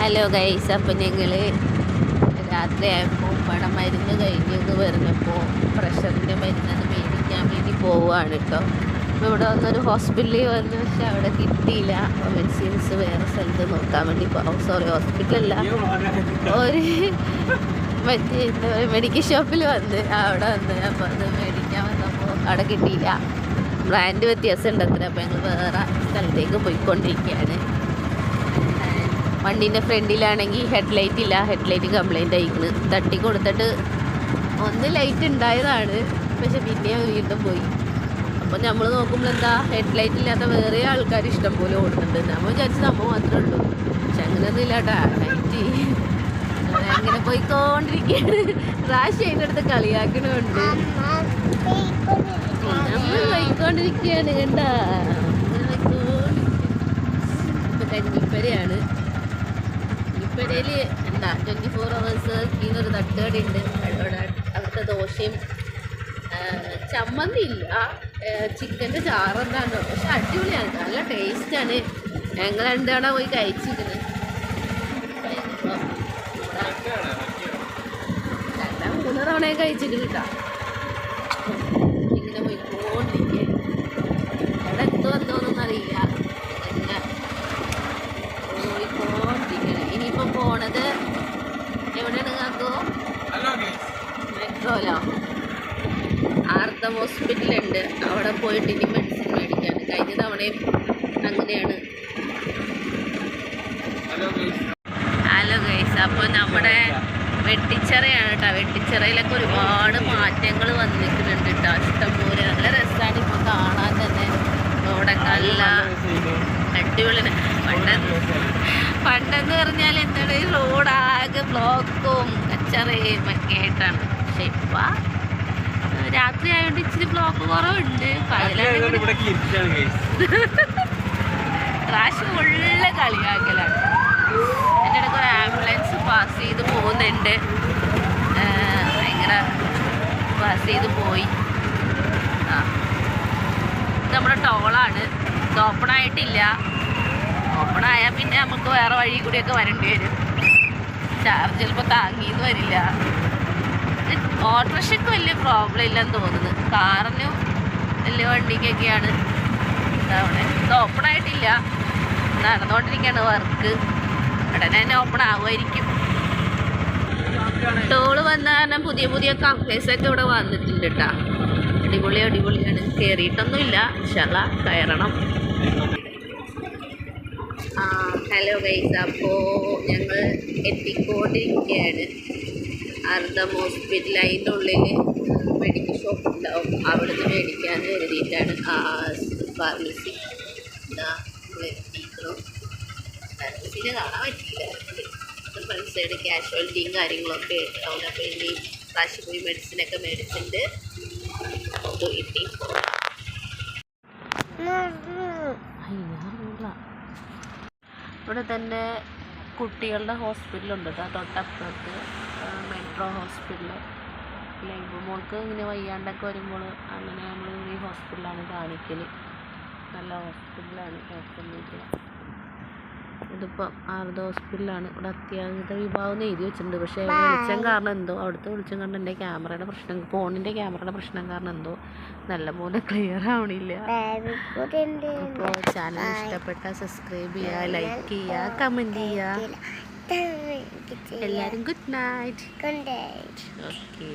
Hello guys അപ്പം ഞങ്ങൾ രാത്രിയായപ്പോൾ ഇവിടെ മരുന്ന് കഴിഞ്ഞ് വരുന്നപ്പോൾ പ്രഷറിന്റെ മരുന്നത് മേടിക്കാൻ വേണ്ടി പോവുകയാണ് കേട്ടോ അപ്പോൾ ഇവിടെ വന്നൊരു ഹോസ്പിറ്റലിൽ വന്നു പക്ഷെ അവിടെ കിട്ടിയില്ല. അപ്പോൾ മെഡിസിൻസ് വേറെ സ്ഥലത്ത് നോക്കാൻ വേണ്ടി പോകും സോറി ഹോസ്പിറ്റലല്ല ഒരു മറ്റേ എന്താ പറയുക മെഡിക്കൽ ഷോപ്പിൽ വന്ന്. അവിടെ വന്ന്. അപ്പോൾ അത് മേടിക്കാൻ വന്നപ്പോൾ അവിടെ കിട്ടിയില്ല. ബ്രാൻഡ് വ്യത്യാസം ഉണ്ടത്ര അപ്പോൾ ഞങ്ങൾ വേറെ സ്ഥലത്തേക്ക് പോയിക്കൊണ്ടിരിക്കുകയാണ്. വണ്ടീന്റെ ഫ്രണ്ടിലാണെങ്കിൽ ഹെഡ് ലൈറ്റ് ഇല്ല. ഹെഡ് ലൈറ്റ് കംപ്ലൈന്റ് ആയിക്കണ്. തട്ടി കൊടുത്തിട്ട് ഒന്ന് ലൈറ്റ് ഉണ്ടായതാണ്. പക്ഷെ പിന്നെ വീണ്ടും പോയി. അപ്പോൾ നമ്മൾ നോക്കുമ്പോൾ എന്താ? ഹെഡ് ലൈറ്റ് ഇല്ലാത്ത വേറെ ആൾക്കാർ ഇഷ്ടം പോലെ ഓടുന്നുണ്ട്. നമ്മൾ വിചാരിച്ച് നമ്മൾ മാത്രമേ ഉള്ളൂ. പക്ഷെ അങ്ങനെയൊന്നും ഇല്ലാട്ടാ ലൈറ്റ് അങ്ങനെ പോയിക്കൊണ്ടിരിക്കുകയാണ് റാഷ് അതിന്റെ അടുത്ത് കളിയാക്കണുണ്ട്. നമ്മൾ പോയിക്കൊണ്ടിരിക്കുകയാണ് കണ്ട. ഇപ്പം കഞ്ഞിപ്പരയാണ്. കഞ്ഞിപ്പരയിൽ എന്താ ട്വന്റി ഫോർ അവേഴ്സ് ഇന്നൊരു തട്ടുകടയുണ്ട് അവിടെ അവിടുത്തെ ദോശയും ചമ്മന്തി ഇല്ല ചിക്കന്റെ ചാറെന്താണോ പക്ഷെ അടിപൊളിയാണ്. നല്ല ടേസ്റ്റാണ് ഞങ്ങൾ രണ്ടാണ പോയി കഴിച്ചിരുന്നത് രണ്ടാം മൂന്ന് തവണയും കഴിച്ചിട്ട് കിട്ടാം. മെട്രോയിലോ ആർത്തം ഹോസ്പിറ്റലുണ്ട് അവിടെ പോയിട്ട് ഇനി മെഡിസിൻ മേടിക്കാൻ. കഴിഞ്ഞ തവണയും അങ്ങനെയാണ്. ഹലോ ഗൈസ് അപ്പോൾ നമ്മുടെ വെട്ടിച്ചിറയാണ് കേട്ടോ വെട്ടിച്ചിറയിലൊക്കെ ഒരുപാട് മാറ്റങ്ങൾ വന്നിട്ടുണ്ട് കേട്ടോ ഇഷ്ടംപോലെ നല്ല രസമാണ് ഇപ്പോൾ കാണാൻ തന്നെ. അവിടെ നല്ല അടിപൊളി പണ്ട് പണ്ടെന്ന് പറഞ്ഞാൽ എന്താണ്? ഈ റോഡാകെ ബ്ലോക്കും കച്ചറയും ഒക്കെ ആയിട്ടാണ്. പക്ഷെ ഇപ്പൊ രാത്രി ആയതുകൊണ്ട് ഇച്ചിരി ബ്ലോക്ക് കുറവുണ്ട്. ക്രാഷ് ഫുള്ള് കളിയാക്കലാണ്. എന്റെ ഇടയ്ക്ക് ഒരു ആംബുലൻസ് പാസ് ചെയ്ത് പോകുന്നുണ്ട്. ഭയങ്കര പാസ് ചെയ്ത് പോയി. ആ. നമ്മുടെ ടോളാണ് ഇത് ഓപ്പൺ ആയിട്ടില്ല. ഓപ്പൺ ആയാൽ പിന്നെ നമുക്ക് വേറെ വഴി കൂടിയൊക്കെ വരേണ്ടി വരും. ചാർജ് ചിലപ്പോൾ താങ്ങിയെന്ന് വരില്ല. ഓട്ടോറിക്ഷയ്ക്ക് വലിയ പ്രോബ്ലം ഇല്ലെന്ന് തോന്നുന്നു. കാറിനും വലിയ വണ്ടിക്കൊക്കെയാണ്. ഇതാവണേ ഇത് ഓപ്പൺ ആയിട്ടില്ല. നടന്നുകൊണ്ടിരിക്കുകയാണ് വർക്ക് ഉടനെ തന്നെ ഓപ്പൺ ആവുമായിരിക്കും. ടോൾ വന്ന കാരണം പുതിയ പുതിയ കഫേസൊക്കെ ഇവിടെ വന്നിട്ടുണ്ട് കേട്ടോ അടിപൊളി അടിപൊളിയാണ്. കയറിയിട്ടൊന്നുമില്ല ഇൻഷല്ല കയറണം. ആ ഹലോ ഗൈസ് അപ്പോൾ ഞങ്ങൾ എത്തിക്കൊണ്ടിരിക്കുകയാണ് അർദ്ധം ഹോസ്പിറ്റൽ അതിന്റെ ഉള്ളിൽ മെഡിക്കൽ ഷോപ്പ് ഉണ്ടാവും. അവിടുന്ന് മേടിക്കാൻ കരുതിയിട്ടാണ് ആ ഫാർമസി ഫാർമസിയിൽ കാണാൻ പറ്റില്ല ഫ്രണ്ട് സൈഡ് കാഷ്വാലിറ്റിയും കാര്യങ്ങളൊക്കെ ഉണ്ടാവും അപ്പോൾ ഇനി പ്രാവശ്യം പോയി മെഡിസിനൊക്കെ മേടിച്ചിട്ട് പോയിട്ട്. ഇവിടെ തന്നെ കുട്ടികളുടെ ഹോസ്പിറ്റലുണ്ട് കേട്ടോ തൊട്ടപ്പുറത്ത്. മെട്രോ ഹോസ്പിറ്റൽ ലൈബ് മോൾക്ക് ഇങ്ങനെ വയ്യാണ്ടൊക്കെ വരുമ്പോൾ അങ്ങനെ നമ്മൾ ഈ ഹോസ്പിറ്റലാണ് കാണിക്കൽ നല്ല ഹോസ്പിറ്റലാണ് കുഴപ്പമൊന്നുമില്ല. ഇതിപ്പോൾ ആർദ ഹോസ്പിറ്റലാണ്. ഇവിടെ അത്യാഹിത വിഭാഗം എഴുതി വെച്ചിട്ടുണ്ട്. പക്ഷേ വെളിച്ചം കാരണം എന്തോ അവിടുത്തെ വെളിച്ചം കാരണം എന്റെ ക്യാമറയുടെ പ്രശ്നം ഫോണിന്റെ ക്യാമറയുടെ പ്രശ്നം കാരണം എന്തോ നല്ലപോലെ ക്ലിയർ ആവണില്ല. അപ്പോൾ ചാനൽ ഇഷ്ടപ്പെട്ടാൽ സബ്സ്ക്രൈബ് ചെയ്യുക ലൈക്ക് ചെയ്യുക കമന്റ് ചെയ്യുക. എല്ലാവരും ഗുഡ് നൈറ്റ് ഓക്കെ